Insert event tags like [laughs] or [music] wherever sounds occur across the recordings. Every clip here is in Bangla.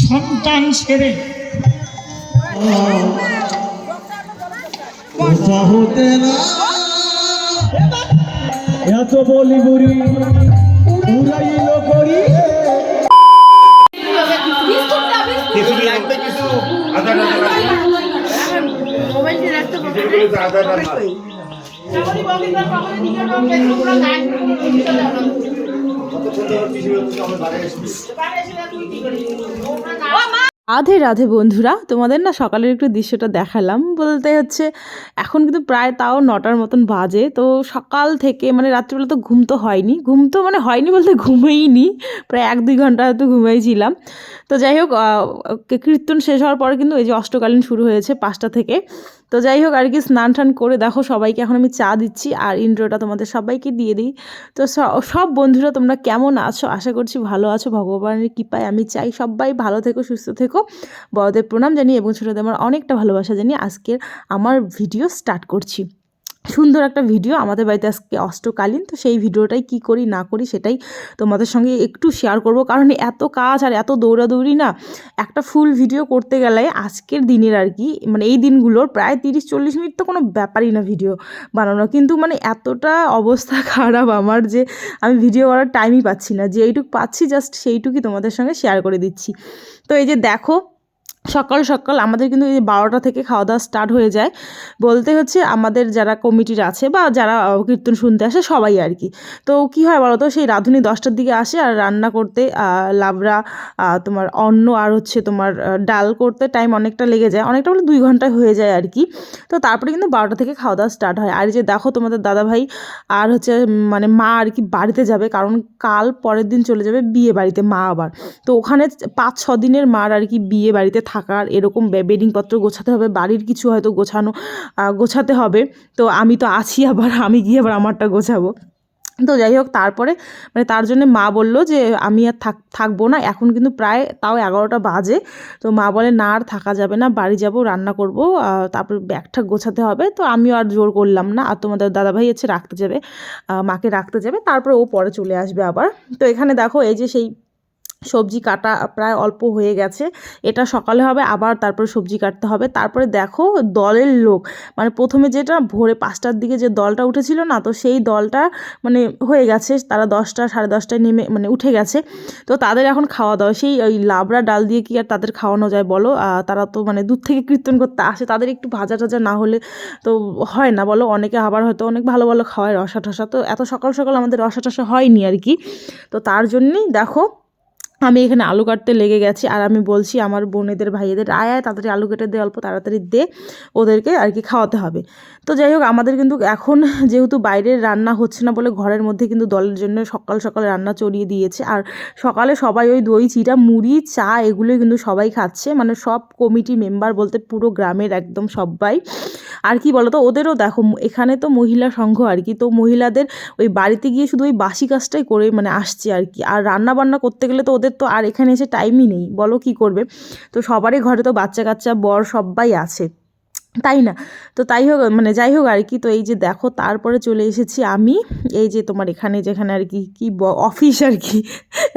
সন্তান ছেড়ে হতে না এত বলি বুড়ি উড়াইল করি আধার নাম্বার রাধে রাধে বন্ধুরা, তোমাদের না সকালের একটু দৃশ্যটা দেখালাম। বলতে হচ্ছে, এখন কিন্তু প্রায় তাও নটার মতন বাজে। তো সকাল থেকে মানে রাত্রিবেলা তো ঘুম তো হয়নি। ঘুম তো মানে হয়নি বলতে ঘুমেইনি। প্রায় এক, দুই ঘণ্টা হয়তো ঘুমাইছিলাম। তো যাই হোক কীর্তন শেষ হওয়ার পরে কিন্তু এই যে অষ্টকালীন শুরু হয়েছে পাঁচটা থেকে। তো যাই হোক, আর কি স্নান টান করে দেখো সবাইকে এখন আমি চা দিচ্ছি আর ইন্ট্রোটা তোমাদের সবাইকে দিয়ে দিই। তো সব বন্ধুরা তোমরা কেমন আছো? আশা করছি ভালো আছো। ভগবানের কৃপায় আমি চাই। সবাই ভালো থেকো, সুস্থ থেকো। বড়দের প্রণাম জানি এবং ছোটোদের আমার অনেকটা ভালোবাসা জানি আজকের আমার ভিডিও স্টার্ট করছি। সুন্দর একটা ভিডিও। আমাদের বাড়িতে আজকে অষ্টকালীন, তো সেই ভিডিওটাই কি করি, না করি সেটাই তোমাদের সঙ্গে একটু শেয়ার করব। কারণ এত কাজ আর এত দৌড়াদৌড়ি না, একটা ফুল ভিডিও করতে গেলে আজকের দিনের আর কি মানে এই দিনগুলোর প্রায় তিরিশ, চল্লিশ মিনিট তো কোনো ব্যাপারই না ভিডিও বানানো। কিন্তু মানে এতটা অবস্থা [laughs] খারাপ আমার যে আমি ভিডিও করার টাইমই পাচ্ছি না। যে এইটুকু পাচ্ছি জাস্ট সেইটুকুই তোমাদের সঙ্গে শেয়ার করে দিচ্ছি। তো এই যে দেখো সকাল সকাল আমাদের কিন্তু এই বারোটা থেকে খাওয়া দাওয়া স্টার্ট হয়ে যায়। বলতে হচ্ছে আমাদের যারা কমিটির আছে বা যারা কীর্তন শুনতে আসে সবাই আর কি। তো কি হয় বলো তো সেই রাঁধুনি দশটার দিকে আসে আর রান্না করতে লাবড়া তোমার অন্ন আর হচ্ছে তোমার ডাল করতে টাইম অনেকটা লেগে যায়। অনেকটা বলে দুই ঘন্টায় হয়ে যায় আর কি। তো তারপরে কিন্তু বারোটা থেকে খাওয়া দাওয়া স্টার্ট হয়। আর যে দেখো তোমাদের দাদাভাই আর হচ্ছে মানে মা আর কি বাড়িতে যাবে, কারণ কাল পরের দিন চলে যাবে বিয়ে বাড়িতে মা আবার। তো ওখানে পাঁচ ছ দিনের মার আর কি বিয়ে বাড়িতে থাকার এরকম বেডিংপত্র গোছাতে হবে, বাড়ির কিছু হয়তো গোছানো গোছাতে হবে। তো আমি তো আছি আবার, আমি গিয়ে আবার আমারটা গোছাবো। তো যাই হোক, তারপরে মানে তার জন্য মা বলল যে, আমি আর থাক, থাকব না, এখন কিন্তু প্রায় তাও এগারোটা বাজে। তো মা বলে, না আর থাকা যাবে না, বাড়ি যাব, রান্না করব তারপর ব্যাগটা গোছাতে হবে। তো আমিও আর জোর করলাম না, আর তোমাদের দাদাভাই হচ্ছে রাখতে যাবে মাকে রাখতে যাবে, তারপরে ও পরে চলে আসবে আবার। তো এখানে দেখো, এই যে সেই সবজি কাটা প্রায় অল্প হয়ে গেছে। এটা সকালে হবে, আবার তারপরে সবজি কাটতে হবে। তারপরে দেখো দলের লোক মানে প্রথমে যেটা ভোরে পাঁচটার দিকে যে দলটা উঠেছিল না, তো সেই দলটা মানে হয়ে গেছে, তারা দশটা, সাড়ে দশটায় নেমে মানে উঠে গেছে। তো তাদের এখন খাওয়া দাওয়া সেই ওই লাবড়া ডাল দিয়ে কি আর তাদের খাওয়ানো যায় বলো? তারা তো মানে দূর থেকে কীর্তন করতে আসে, তাদের একটু ভাজা টাজা না হলে তো হয় না বলো? অনেকে আবার হয়তো অনেক ভালো ভালো খাওয়ায় রসা টসা তো এত সকাল সকাল আমাদের রসা টসা হয়নি আর কি। তো তার জন্যই দেখো আমি এখানে আলু কাটতে লেগে গেছি আর আমি বলছি আমার বোনেদের, ভাইয়েদের, আয় আয়, তাড়াতাড়ি আলু কেটে দে, অল্প তাড়াতাড়ি দে, ওদেরকে আর কি খাওয়াতে হবে। তো যাই হোক, আমাদের কিন্তু এখন [laughs] যেহেতু বাইরের রান্না হচ্ছে না বলে ঘরের মধ্যে কিন্তু দলের জন্য সকাল সকাল রান্না চড়িয়ে দিয়েছে। আর সকালে সবাই ওই দই চিরা মুড়ি, চা এগুলো কিন্তু সবাই খাচ্ছে। মানে সব কমিটি মেম্বার বলতে পুরো গ্রামের একদম সবাই। আর কি বলতো, ওদেরও দেখো, এখানে তো মহিলা সংঘ আর কি, তো মহিলাদের ওই বাড়িতে গিয়ে শুধু ওই বাসি কাজটাই করে মানে আসছে আর কি। আর রান্না বান্না করতে গেলে তো ওদের তো আর এখানে এসে টাইমই নেই। বলো কি করবে? তো সবারই ঘরে তো বাচ্চা কাচ্চা বর সবাই আছে। তাই না? তো তাই হোক মানে যাই হোক আর কি, তো এই যে দেখো, তারপরে চলে এসেছি আমি, এই যে তোমার এখানে যেখানে আর কি কি অফিস আর কি,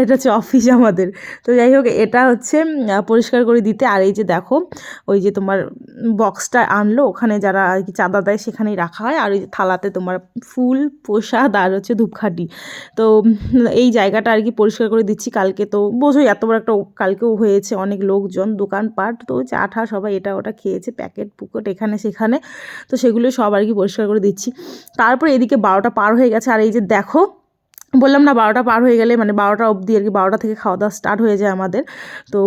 এটা হচ্ছে অফিস আমাদের। তো যাই হোক, এটা হচ্ছে পরিষ্কার করে দিতে। আর এই যে দেখো, ওই যে তোমার বক্সটা আনলো, ওখানে যারা আর কি চাঁদা দেয় সেখানেই রাখা হয়। আর ওই যে থালাতে তোমার ফুল, প্রসাদ আর হচ্ছে ধূপখাটি তো এই জায়গাটা আর কি পরিষ্কার করে দিচ্ছি। কালকে তো বোঝোই, এত বড় একটা কালকেও হয়েছে অনেক লোকজন, দোকানপাট, তো চা ঠা সবাই এটা ওটা খেয়েছে, প্যাকেট পুকুট এখানে সেখানে। তো সেগুলো সব আর কি পরিষ্কার করে দিচ্ছি। তারপরে এদিকে বারোটা পার হয়ে গেছে। আর এই যে দেখো বললাম না বারোটা পার হয়ে গেলে মানে বারোটা অবধি আর কি, বারোটা থেকে খাওয়া দাওয়া স্টার্ট হয়ে যায় আমাদের। তো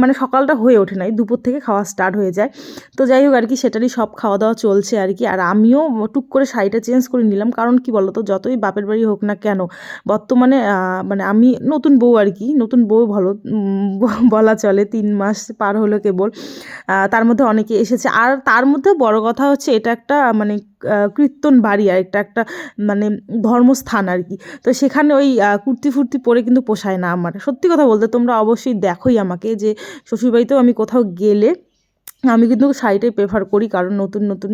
মানে সকালটা হয়ে ওঠে নাই, দুপুর থেকে খাওয়া স্টার্ট হয়ে যায়। তো যাই হোক আর কি, সেটারই সব খাওয়া দাওয়া চলছে আর কি। আর আমিও টুক করে শাড়িটা চেঞ্জ করে নিলাম, কারণ কি বলতো, যতই বাপের বাড়ি হোক না কেন, বর্তমানে মানে আমি নতুন বউ আর কি, নতুন বউ ভালো বলা চলে, তিন মাস পার হলো কেবল। তার মধ্যে অনেকে এসেছে। আর তার মধ্যে বড় কথা হচ্ছে, এটা একটা মানে কীর্তন বাড়ি আর একটা একটা মানে ধর্মস্থান আর কি। তো সেখানে ওই কুর্তি ফুর্তি পরে কিন্তু পোষায় না আমার। সত্যি কথা বলতে তোমরা অবশ্যই দেখোই আমাকে যে শ্বশুরবাড়িতেও আমি কোথাও গেলে আমি কিন্তু শাড়িটাই প্রেফার করি, কারণ নতুন নতুন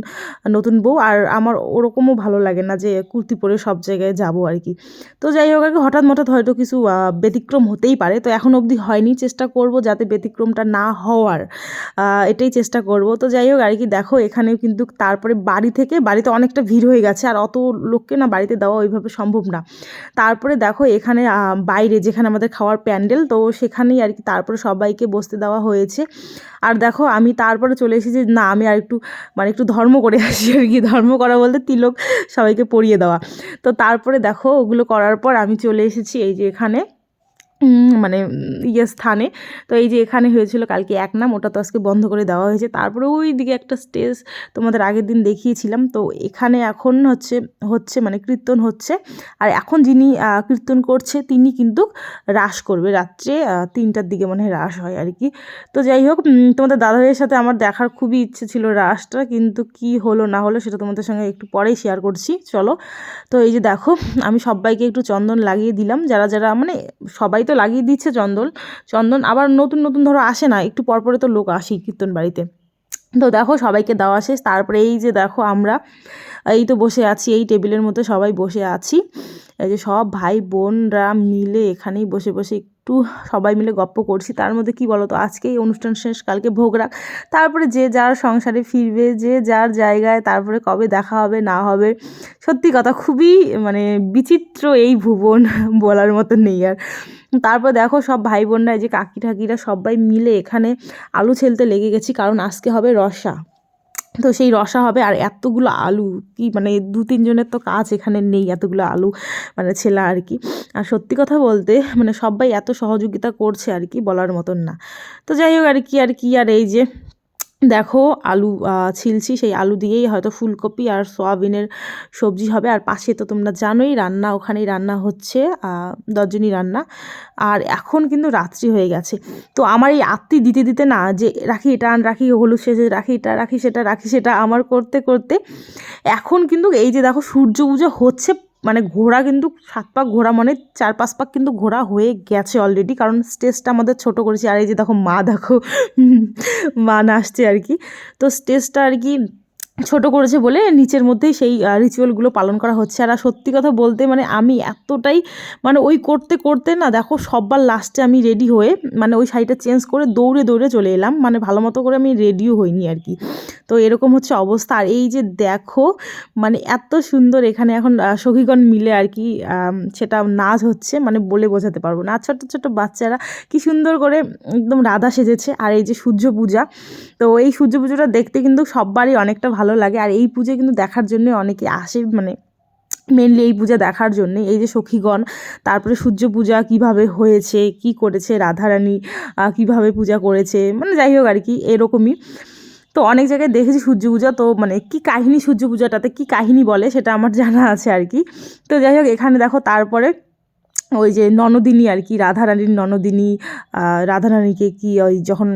নতুন বউ। আর আমার ওরকমও ভালো লাগে না যে কুর্তি পরে সব জায়গায় যাব আর কি। তো যাই হোক আর কি, হঠাৎ হঠাৎ হয়তো কিছু ব্যতিক্রম হতেই পারে। তো এখন অবধি হয়নি, চেষ্টা করব যাতে ব্যতিক্রমটা না হওয়ার এটাই চেষ্টা করব। তো যাই হোক আর কি, দেখো এখানেও কিন্তু তারপরে বাড়ি থেকে, বাড়িতে অনেকটা ভিড় হয়ে গেছে। আর অত লোককে না বাড়িতে দেওয়া ওইভাবে সম্ভব না। তারপরে দেখো এখানে বাইরে যেখানে আমাদের খাওয়ার প্যান্ডেল, তো সেখানেই আর কি তারপরে সবাইকে বসতে দেওয়া হয়েছে। আর দেখো আমি তারপরে চলে এসেছি যে, না, আমি আর একটু মানে একটু ধর্ম করে আসি আর কি। ধর্ম করা বলতে তিলক সবাইকে পরিয়ে দেওয়া। তো তারপরে দেখো, ওগুলো করার পর আমি চলে এসেছি এই যে এখানে। মানে ইয়ে স্থানে। তো এই যে এখানে হয়েছিল কালকে এক নাম, ওটা তো আজকে বন্ধ করে দেওয়া হয়েছে। তারপরে ওই দিকে একটা স্টেজ তোমাদের আগের দিন দেখিয়েছিলাম। তো এখানে এখন হচ্ছে হচ্ছে মানে কীর্তন হচ্ছে। আর এখন যিনি কীর্তন করছে, তিনি কিন্তু রাস করবে। রাত্রে তিনটার দিকে মনে রাস হয় আর কি তো যাই হোক তোমাদের দাদাভাইয়ের সাথে আমার দেখার খুবই ইচ্ছে ছিল রাসটা, কিন্তু কি হলো না হলো সেটা তোমাদের সঙ্গে একটু পরেই শেয়ার করছি। চলো। তো এই যে দেখো, আমি সবাইকে একটু চন্দন লাগিয়ে দিলাম। যারা যারা মানে সবাই তো লাগিয়ে দিচ্ছে চন্দন। চন্দন আবার নতুন নতুন ধরো আসে না, একটু পরপরে তো লোক আসি কীর্তন বাড়িতে। তো দেখো সবাইকে দেওয়া শেষ, তারপরে এই যে দেখো আমরা, এই তো বসে আছি, এই টেবিলের মধ্যে সবাই বসে আছি। এই যে সব ভাই বোনরা মিলে এখানেই বসে বসে একটু সবাই মিলে গপ্প করছি। তার মধ্যে কি বলো তো আজকে এই অনুষ্ঠান শেষ, কালকে ভোগ রাখ তারপরে যে যার সংসারে ফিরবে, যে যার জায়গায়, তারপরে কবে দেখা হবে, না হবে, সত্যি কথা খুবই মানে বিচিত্র এই ভুবন বলার মতো নেই আর। তারপর দেখো সব ভাই বোনরা এই যে কাকি ঠাকিরা সবাই মিলে এখানে আলু ছেলতে লেগে গেছি, কারণ আজকে হবে রসা। তো সেই রসা হবে, আর এতগুলো আলু, কি মানে দু তিনজনের তো কাজ এখানে নেই এতগুলো আলু মানে ছেলা আর কি। আর সত্যি কথা বলতে মানে সবাই এত সহযোগিতা করছে আর কি বলার মতন না। তো যাই হোক, আর কি আর কি, আর এই যে দেখো আলু ছিলছি সেই আলু দিয়েই হয়তো ফুলকপি আর সয়াবিনের সবজি হবে। আর পাশে তো তোমরা জানোই রান্না, ওখানেই রান্না হচ্ছে দশজনই রান্না। আর এখন কিন্তু রাত্রি হয়ে গেছে। তো আমার এই আত্মি দিতে দিতে না যে, রাখি এটা আন, রাখি হলুদ সেজে, রাখি এটা, রাখি সেটা রাখি সেটা আমার করতে করতে এখন কিন্তু এই যে দেখো সূর্য পুজো হচ্ছে মানে ঘোড়া কিন্তু সাত পাক ঘোরা মানে চার পাঁচ পাক কিন্তু ঘোরা হয়ে গেছে অলরেডি কারণ স্টেজটা আমাদের ছোট করেছি। আর এই যে দেখো মা দেখো, মা নাচছে আর কি। তো স্টেজটা আর কি ছোট করেছে বলে নিচের মধ্যেই সেই রিচুয়ালগুলো পালন করা হচ্ছে। আর সত্যি কথা বলতে মানে আমি এতটাই মানে ওই করতে করতে না দেখো সববার লাস্টে আমি রেডি হয়ে মানে ওই শাড়িটা চেঞ্জ করে দৌড়ে দৌড়ে চলে এলাম। মানে ভালো মতো করে আমি রেডিও হইনি আর কি। তো এরকম হচ্ছে অবস্থা। আর এই যে দেখো মানে এত সুন্দর এখানে এখন সখীগণ মিলে আর কি সেটা নাচ হচ্ছে মানে বলে বোঝাতে পারব না। আর ছোট্ট ছোট্ট বাচ্চারা কি সুন্দর করে একদম রাধা সেজেছে। আর এই যে সূর্য পূজা, তো এই সূর্য পুজোটা দেখতে কিন্তু সববারই অনেকটা ভালো লাগে। আর এই পুজো কিন্তু দেখার জন্য অনেকে আসে মানে মেনলি এই পূজা দেখার জন্য এই যে সখীগণ, তারপরে সূর্য পূজা কীভাবে হয়েছে, কি করেছে, রাধারানী কীভাবে পূজা করেছে মানে যাই হোক আর কি, এরকমই। তো অনেক জায়গায় দেখেছি সূর্য পূজা, তো মানে কি কাহিনী সূর্য পূজাটাতে, কি কাহিনী বলে সেটা আমার [laughs] জানা আছে আর কি। তো যাই হোক, এখানে দেখো, তারপরে ওই যে ননদিনী আর কি, রাধারানীর ননদিনী রাধারানীকে কি ওই যখন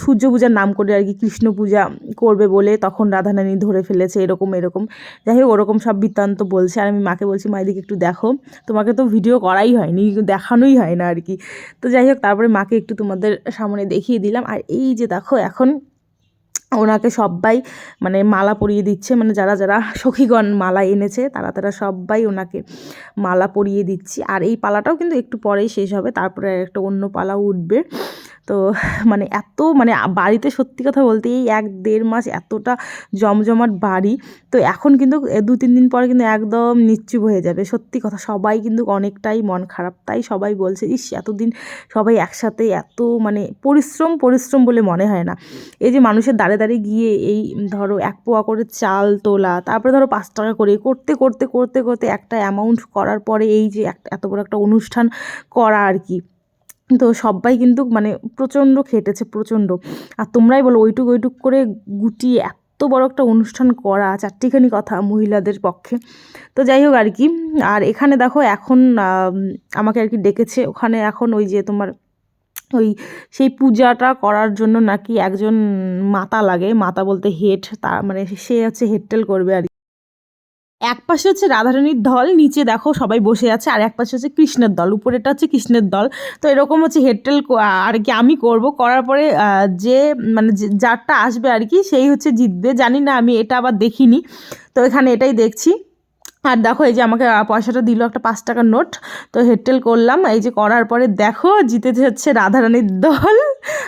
সূর্য পূজার নাম করে আর কি কৃষ্ণ পূজা করবে বলে তখন রাধারানী ধরে ফেলেছে, এরকম এরকম। যাই হোক, ওরকম সব বৃত্তান্ত বলছে। আর আমি মাকে বলছি, মা, এদিকে একটু দেখো। তোমাকে তো ভিডিও করাই হয়নি, দেখানোই হয় না আর কি। তো যাই হোক, তারপরে মাকে একটু তোমাদের সামনে দেখিয়ে দিলাম। আর এই যে দেখো, এখন ওনাকে সবাই মানে মালা পরিয়ে দিচ্ছে মানে যারা যারা সখীগণ মালা এনেছে, তারা তারা সবাই ওনাকে মালা পরিয়ে দিচ্ছি। আর এই পালাটাও কিন্তু একটু পরেই শেষ হবে, তারপরে একটা অন্য পালা উঠবে। তো মানে এত মানে বাড়িতে সত্যি কথা বলতে এই এক দেড় মাস এতটা জমজমাট বাড়ি, তো এখন কিন্তু দু তিন দিন পরে কিন্তু একদম নিশ্চুপ হয়ে যাবে। সত্যি কথা, সবাই কিন্তু অনেকটাই মন খারাপ। তাই সবাই বলছে, ইস, এতদিন সবাই একসাথে এত মানে পরিশ্রম পরিশ্রম বলে মনে হয় না। এই যে মানুষের দাঁড়ে দাঁড়িয়ে গিয়ে এই ধরো এক পোয়া করে চাল তোলা, তারপরে ধরো পাঁচ টাকা করে করতে করতে করতে করতে একটা অ্যামাউন্ট করার পরে এই যে এত বড় একটা অনুষ্ঠান করা আর কি। তো সবাই কিন্তু মানে প্রচণ্ড খেটেছে, প্রচণ্ড। আর তোমরাই বলো, ওইটুক ওইটুক করে গুটিয়ে এত বড় একটা অনুষ্ঠান করা, চারটিখানি কথা মহিলাদের পক্ষে। তো যাই হোক আর কি, আর এখানে দেখো এখন আমাকে আর কি ডেকেছে। ওখানে এখন ওই যে তোমার ওই সেই পূজাটা করার জন্য নাকি একজন মাতা লাগে। মাতা বলতে হেড তার মানে সে হচ্ছে হেডটেল করবে আর এক পাশে হচ্ছে রাধারানীর দল, নিচে দেখো সবাই বসে আছে, আর এক পাশে হচ্ছে কৃষ্ণের দল উপরেটা হচ্ছে কৃষ্ণের দল। তো এরকম হচ্ছে হেডটেল আর কি আমি করব, করার পরে যে মানে যারটা আসবে আর কি, সেই হচ্ছে জিতবে। জানি না আমি এটা আবার দেখিনি, তো এখানে এটাই দেখছি। আর দেখো এই যে আমাকে পয়সাটা দিল একটা পাঁচ টাকার নোট, তো হেডটেল করলাম। এই যে করার পরে দেখো, জিতেছে হচ্ছে রাধারানীর দল।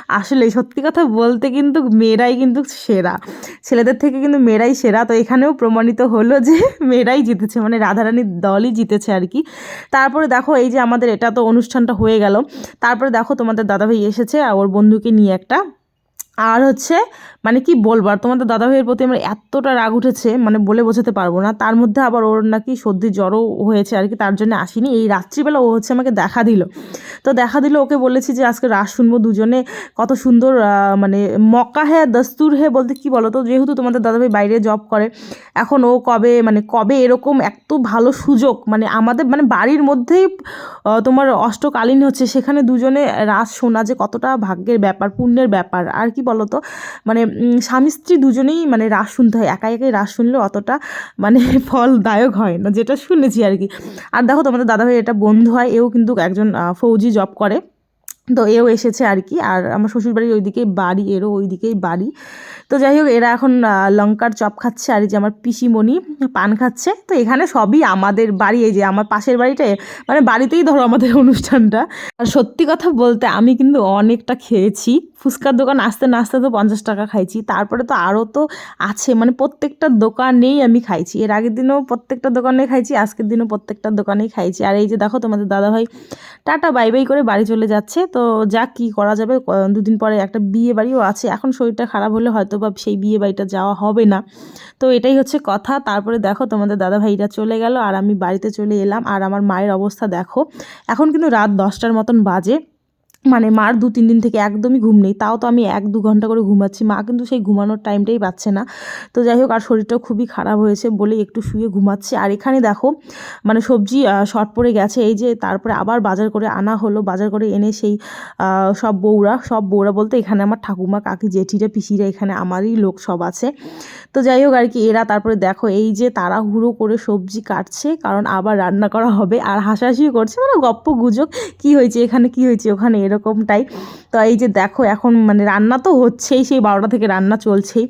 আসলে সত্যি কথা বলতে কিন্তু মেয়েরাই কিন্তু সেরা। ছেলেদের থেকে কিন্তু মেয়েরাই সেরা। তো এখানেও প্রমাণিত হলো যে [laughs] মেয়েরাই জিতেছে মানে রাধারানীর দলই জিতেছে আর কি। তারপরে দেখো এই যে আমাদের এটা তো অনুষ্ঠানটা হয়ে গেল। তারপরে দেখো তোমাদের দাদাভাই এসেছে আর ওর বন্ধুকে নিয়ে একটা আর হচ্ছে মানে কি বলবার তোমাদের দাদাভাইয়ের প্রতি আমার এতটা রাগ উঠেছে মানে বলে বোঝাতে পারব না। তার মধ্যে আবার ওর নাকি সর্দি জ্বরও হয়েছে আর কি, তার জন্য আসিনি। এই রাত্রিবেলা ও হচ্ছে আমাকে দেখা দিল। তো দেখা দিল, ওকে বলেছি যে আজকে রাস শুনব দুজনে। কত সুন্দর মানে মক্কা হ্যাঁ দস্তুর হে বলতে কি বলো তো যেহেতু তোমাদের দাদাভাই বাইরে জব করে, এখন ও কবে মানে কবে এরকম এত ভালো সুযোগ মানে আমাদের মানে বাড়ির মধ্যেই তোমার অষ্টকালীন হচ্ছে, সেখানে দুজনে রাস শোনা যে কতটা ভাগ্যের ব্যাপার, পুণ্যের ব্যাপার। আর কি বলো তো মানে স্বামী স্ত্রী দুজনেই মানে রাস শুনতে হয়। একা একাই রাস শুনলে অতটা মানে [laughs] ফলদায়ক হয় না। যেটা শুনেছি আর কি। আর দেখো তোমাদের দাদাভাই এটা বন্ধু হয়, এও কিন্তু একজন ফৌজি জব করে। তো এও এসেছে আর কি। আর আমার শ্বশুরবাড়ির ওইদিকেই বাড়ি, এরও ওইদিকেই বাড়ি। তো যাই হোক, এরা এখন লঙ্কার চপ খাচ্ছে আর যে আমার পিসিমণি পান খাচ্ছে। তো এখানে সবই আমাদের বাড়ি, এই যে আমার পাশের বাড়িটায় মানে বাড়িতেই ধরো আমাদের অনুষ্ঠানটা। আর সত্যি কথা বলতে আমি কিন্তু অনেকটা খেয়েছি। ফুচকার দোকান আসতে না আসতে তো পঞ্চাশ টাকা খাইছি। তারপরে তো আরও তো আছে মানে প্রত্যেকটা দোকানেই আমি খাইছি। এর আগের দিনও প্রত্যেকটা দোকানে খাইছি, আজকের দিনও প্রত্যেকটা দোকানেই খাইছি। আর এই যে দেখো তোমাদের দাদাভাই, টাটা, বাই বাই করে বাড়ি চলে যাচ্ছে। তো যা কি করা যাবে। দুদিন পরে একটা বিয়ে বাড়িও আছে। এখন শরীরটা খারাপ হলে হয়তো বা সেই বিয়ে বাড়িটা যাওয়া হবে না। তো এটাই হচ্ছে কথা। তারপরে দেখো তোমাদের দাদা ভাইরা চলে গেল আর আমি বাড়িতে চলে এলাম। আর আমার মায়ের অবস্থা দেখো। এখন কিন্তু রাত দশটার মতন বাজে। মানে মার দু, তিন দিন থেকে একদমই ঘুম নেই, তাও তো আমি এক, দু ঘণ্টা করে ঘুমাচ্ছি, মা কিন্তু সেই ঘুমানোর টাইমটাই পাচ্ছে না। তো যাই হোক, আর শরীরটাও খুবই খারাপ হয়েছে বলে একটু শুয়ে ঘুমাচ্ছে। আর এখানে দেখো মানে সবজি শর্ট পড়ে গেছে, এই যে তারপরে আবার বাজার করে আনা হলো, বাজার করে এনে সেই সব বউরা সব বউরা বলতে এখানে আমার ঠাকুমা, কাকি, জেঠিরা, পিসিরা এখানে আমারই লোক সব আছে। তো যাই হোক, আর কি, এরা তারপরে দেখো, এই যে তাড়াহুড়ো করে সবজি কাটছে, কারণ আবার রান্না করা হবে, আর হাসাহাসিও করছে মানে গপ্প গুজব, কি হয়েছে, এখানে কি হয়েছে, ওখানে এরকমটাই। তো এই যে দেখো এখন মানে রান্না তো হচ্ছেই, সেই বারোটা থেকে রান্না চলছেই।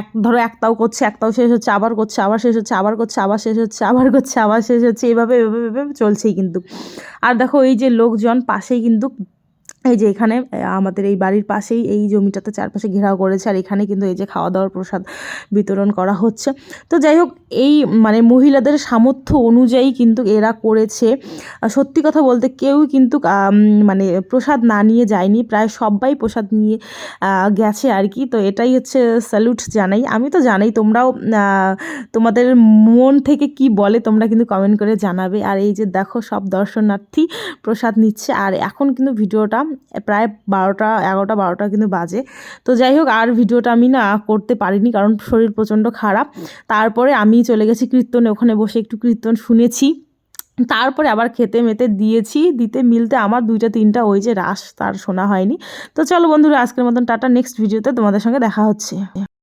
এক ধরো একটাও করছে, একটাও শেষ হচ্ছে, আবার করছে, আবার শেষ হচ্ছে, আবার করছে, আবার শেষ হচ্ছে, আবার করছে, আবার শেষ হচ্ছে, এভাবে এভাবে এভাবে চলছেই কিন্তু। আর দেখো এই যে লোকজন পাশেই কিন্তু এই যে এখানে আমাদের এই বাড়ির পাশেই এই জমিটাতে চারপাশে ঘেরাও করেছে, আর এখানে কিন্তু এই যে খাওয়া দাওয়ার প্রসাদ বিতরণ করা হচ্ছে। তো যাই হোক, এই মানে মহিলাদের সামর্থ্য অনুযায়ী কিন্তু এরা করেছে। সত্যি কথা বলতে কেউ কিন্তু মানে প্রসাদ না নিয়ে যায়নি, প্রায় সবাই প্রসাদ নিয়ে গেছে আর কি। তো এটাই হচ্ছে স্যালুট জানাই। আমি তো জানাই তোমরাও তোমাদের মন থেকে কি বলে তোমরা কিন্তু কমেন্ট করে জানাবে। আর এই যে দেখো সব দর্শনার্থী প্রসাদ নিচ্ছে। আর এখন কিন্তু ভিডিওটা প্রায় বারোটা, এগারোটা, বারোটা কিন্তু বাজে। তো যাই হোক, আর ভিডিওটা আমি না করতে পারিনি কারণ শরীর প্রচণ্ড খারাপ। তারপরে আমি চলে গেছি কীর্তনে, ওখানে বসে একটু কীর্তন শুনেছি। তারপরে আবার খেতে মেতে দিয়েছি, দিতে মিলতে আমার দুইটা, তিনটা ওই যে রাস, তার শোনা হয়নি। তো চলো বন্ধুরা, আজকের মতন টাটা, নেক্সট ভিডিওতে তোমাদের সঙ্গে দেখা হচ্ছে।